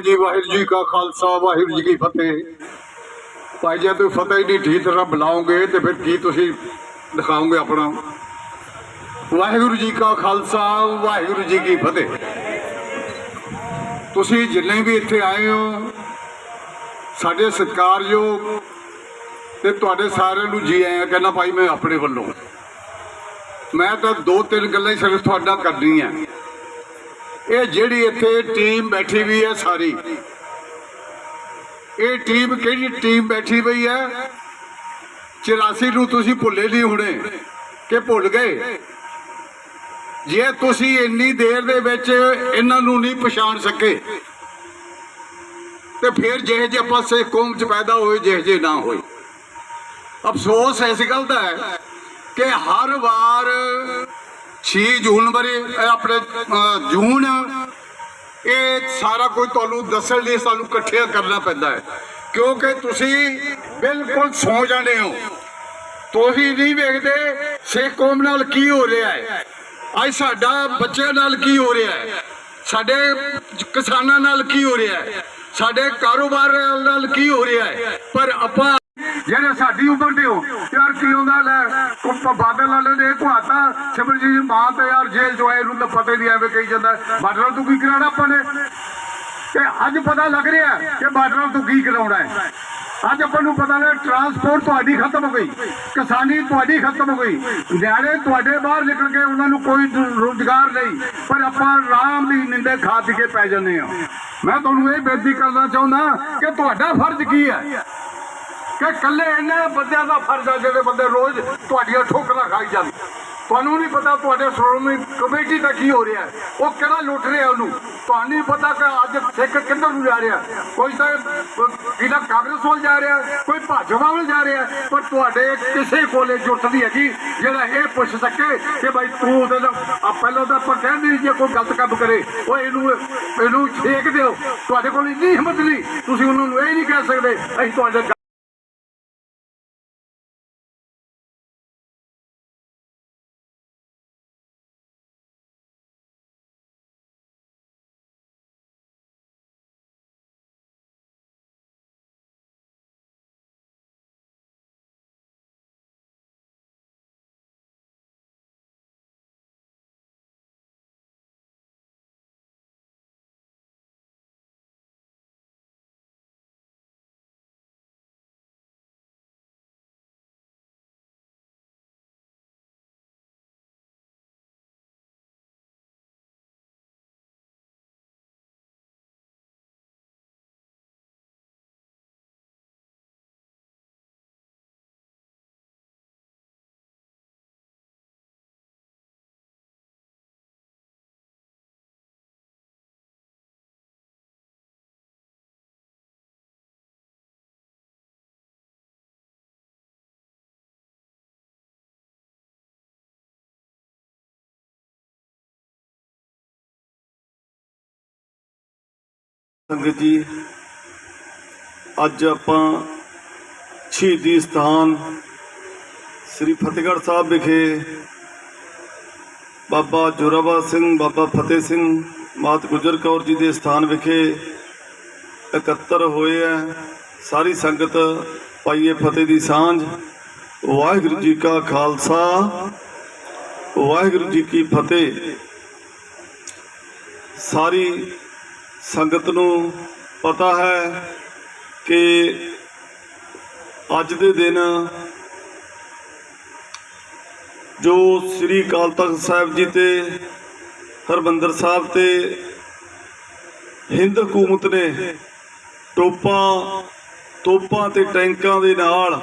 ਜੀ ਵਾਹਿਗੁਰੂ ਜੀ ਕਾ ਖਾਲਸਾ, ਵਾਹਿਗੁਰੂ ਜੀ ਕੀ ਫਤਿਹ। ਭਾਈ ਜੇ ਤੁਸੀਂ ਫਤਿਹ ਹੀ ਨਹੀਂ ਠੀਕ ਤਰ੍ਹਾਂ ਬੁਲਾਓਗੇ, ਤੇ ਫਿਰ ਕੀ ਤੁਸੀਂ ਦਿਖਾਓਗੇ ਆਪਣਾ? ਵਾਹਿਗੁਰੂ ਜੀ ਕਾ ਖਾਲਸਾ, ਵਾਹਿਗੁਰੂ ਜੀ ਕੀ ਫਤਿਹ। ਤੁਸੀਂ ਜਿੰਨੇ ਵੀ ਇੱਥੇ ਆਏ ਹੋ, ਸਾਡੇ ਸਤਿਕਾਰਯੋਗ ਤੇ ਤੁਹਾਡੇ ਸਾਰਿਆਂ ਨੂੰ ਜੀ ਆਇਆਂ, ਕਹਿੰਦਾ ਭਾਈ ਮੈਂ ਆਪਣੇ ਵੱਲੋਂ। ਮੈਂ ਤਾਂ ਦੋ ਤਿੰਨ ਗੱਲਾਂ ਹੀ ਸਿਰਫ ਤੁਹਾਡਾ ਕਰਨੀਆਂ। ਇਹ ਜਿਹੜੀ ਇੱਥੇ ਟੀਮ ਬੈਠੀ ਵੀ ਹੈ ਸਾਰੀ। ਇਹ ਟੀਮ ਕਿਹੜੀ ਟੀਮ ਬੈਠੀ ਪਈ ਹੈ? 84 ਨੂੰ ਤੁਸੀਂ ਭੁੱਲੇ ਨਹੀਂ ਹੁਣੇ। ਕਿ ਭੁੱਲ ਗਏ? ਜੇ ਤੁਸੀਂ ਇੰਨੀ ਦੇਰ ਦੇ ਵਿੱਚ ਇਹਨਾਂ ਨੂੰ ਨਹੀਂ ਪਛਾਣ ਸਕੇ, ਤੇ ਫਿਰ ਜਿਹੇ ਜਿਹੇ ਪਾਸੇ ਕੌਮ ਚ ਪੈਦਾ ਹੋਏ, ਜਿਹੇ ਜਿਹੇ ਨਾ ਹੋਏ। ਅਫਸੋਸ ਇਸ ਗੱਲ ਦਾ ਹੈ ਕਿ ਹਰ ਵਾਰ 6 ਜੂਨ ਬਰੇ ਆਪਣੇ ਜੂਨ, ਇਹ ਸਾਰਾ ਕੁਝ ਤੁਹਾਨੂੰ ਦੱਸਣ ਲਈ ਸਾਨੂੰ ਇਕੱਠਿਆ ਕਰਨਾ ਪੈਂਦਾ ਹੈ। ਕਿਉਂਕਿ ਤੁਸੀਂ ਬਿਲਕੁਲ ਸੌ ਜਾਂਦੇ ਹੋ। ਤੁਸੀਂ ਨਹੀਂ ਵੇਖਦੇ ਸਿੱਖ ਕੌਮ ਨਾਲ ਕੀ ਹੋ ਰਿਹਾ ਹੈ। ਅੱਜ ਸਾਡਾ ਬੱਚਿਆਂ ਨਾਲ ਕੀ ਹੋ ਰਿਹਾ ਹੈ। ਸਾਡੇ ਕਿਸਾਨਾਂ ਨਾਲ ਕੀ ਹੋ ਰਿਹਾ ਹੈ। ਸਾਡੇ ਕਾਰੋਬਾਰ ਨਾਲ ਕੀ ਹੋ ਰਿਹਾ ਹੈ। ਪਰ ਆਪਾਂ ਜਿਹੜੇ ਸਾਡੀ ਉਮਰ ਦੇ ਹੋ। ਯਾਰ ਕੀ ਹੁੰਦਾ ਲੈ ਬਾਦਲ ਵਾਲੇ ਨੇ ਘੁਆਤਾ ਸਿਮਰਜੀਤ ਜੀ ਤੇ ਯਾਰ ਜੇਲ੍ਹ ਜੋ ਹੈ ਇਹਨੂੰ ਪਤਾ ਨਹੀਂ ਐਵੇਂ ਕਹੀ ਜਾਂਦਾ। ਬਾਦਲ ਤੂੰ ਕੀ ਕਰਾਉਣਾ ਆਪਾਂ ਨੇ? ਤੇ ਅੱਜ ਪਤਾ ਲੱਗ ਰਿਹਾ ਕਿ ਬਾਦਲ ਤੂੰ ਕੀ ਕਰਾਉਣਾ ਹੈ। ਅੱਜ ਆਪਾਂ ਨੂੰ ਪਤਾ ਲੱਗ ਟਰਾਂਸਪੋਰਟ ਤੁਹਾਡੀ ਖਤਮ ਹੋ ਗਈ, ਕਿਸਾਨੀ ਤੁਹਾਡੀ ਖਤਮ ਹੋ ਗਈ। ਨਿਆਣੇ ਤੁਹਾਡੇ ਬਾਹਰ ਨਿਕਲ ਕੇ ਉਹਨਾਂ ਨੂੰ ਕੋਈ ਰੋਜ਼ਗਾਰ ਨਹੀਂ, ਪਰ ਆਪਾਂ ਆਰਾਮ ਦੀ ਨਿੰਦੇ ਖਾ ਪੀ ਕੇ ਪੈ ਜਾਂਦੇ ਹਾਂ। ਮੈਂ ਤੁਹਾਨੂੰ ਇਹ ਬੇਨਤੀ ਕਰਨਾ ਚਾਹੁੰਦਾ ਕਿ ਤੁਹਾਡਾ ਫਰਜ਼ ਕੀ ਹੈ? ਕਿ ਕੱਲੇ ਇੰਨੇ ਬੰਦਿਆਂ ਦਾ ਫਰਜ਼ ਆ ਜਿਹੜੇ ਬੰਦੇ ਰੋਜ਼ ਤੁਹਾਡੀਆਂ ਠੋਕਰਾਂ ਖਾਈ ਜਾਂਦੇ। ਤੁਹਾਨੂੰ ਨਹੀਂ ਪਤਾ ਤੁਹਾਡੇ ਸ਼੍ਰੋਮਣੀ ਕਮੇਟੀ ਦਾ ਕੀ ਹੋ ਰਿਹਾ ਉਹ ਕਿਹੜਾ ਲੁੱਟ ਰਿਹਾ ਉਹਨੂੰ? ਤੁਹਾਨੂੰ ਨਹੀਂ ਪਤਾ ਕਿ ਅੱਜ ਸਿੱਖ ਕਿੱਧਰ ਨੂੰ ਜਾ ਰਿਹਾ ਕੋਈ ਤਾਂ ਇਹਦਾ ਕਾਂਗਰਸ ਵੱਲ ਜਾ ਰਿਹਾ ਕੋਈ ਭਾਜਪਾ ਵੱਲ ਜਾ ਰਿਹਾ ਪਰ ਤੁਹਾਡੇ ਕਿਸੇ ਕੋਲੇ ਜੁੱਟ ਨਹੀਂ ਹੈਗੀ, ਜਿਹੜਾ ਇਹ ਪੁੱਛ ਸਕੇ ਕਿ ਭਾਈ ਤੂੰ ਉਹਦੇ ਆ ਪਹਿਲਾਂ ਤਾਂ ਆਪਾਂ ਕਹਿੰਦੇ ਜੇ ਕੋਈ ਗਲਤ ਕੰਮ ਕਰੇ, ਉਹ ਇਹਨੂੰ ਇਹਨੂੰ ਛੇਕ ਦਿਓ। ਤੁਹਾਡੇ ਕੋਲ ਇੰਨੀ ਹਿੰਮਤ ਨਹੀਂ। ਤੁਸੀਂ ਉਹਨਾਂ ਨੂੰ ਇਹ ਨਹੀਂ ਕਹਿ ਸਕਦੇ, ਅਸੀਂ ਤੁਹਾਡੇ ਸੰਗਤ ਜੀ, ਅੱਜ ਆਪਾਂ ਸ਼ਹੀਦੀ ਸਥਾਨ ਸ੍ਰੀ ਫਤਿਹਗੜ੍ਹ ਸਾਹਿਬ ਵਿਖੇ ਬਾਬਾ ਜੋਰਾਵਰ ਸਿੰਘ, ਬਾਬਾ ਫਤਿਹ ਸਿੰਘ ਮਾਤ ਗੁਜਰ ਕੌਰ ਜੀ ਦੇ ਸਥਾਨ ਵਿਖੇ ਇਕੱਤਰ ਹੋਏ ਹੈ ਸਾਰੀ ਸੰਗਤ ਪਾਈਏ ਫਤਿਹ ਦੀ ਸਾਂਝ। ਵਾਹਿਗੁਰੂ ਜੀ ਕਾ ਖਾਲਸਾ, ਵਾਹਿਗੁਰੂ ਜੀ ਕੀ ਫਤਿਹ। ਸਾਰੀ ਸੰਗਤ ਨੂੰ ਪਤਾ ਹੈ ਕਿ ਅੱਜ ਦੇ ਦਿਨ ਜੋ ਸ੍ਰੀ ਅਕਾਲ ਤਖਤ ਸਾਹਿਬ ਜੀ ਤੇ ਹਰਬੰਦਰ ਸਾਹਿਬ ਤੇ ਹਿੰਦ ਹਕੂਮਤ ਨੇ ਟੋਪਾਂ, ਤੋਪਾਂ ਤੇ ਟੈਂਕਾਂ ਦੇ ਨਾਲ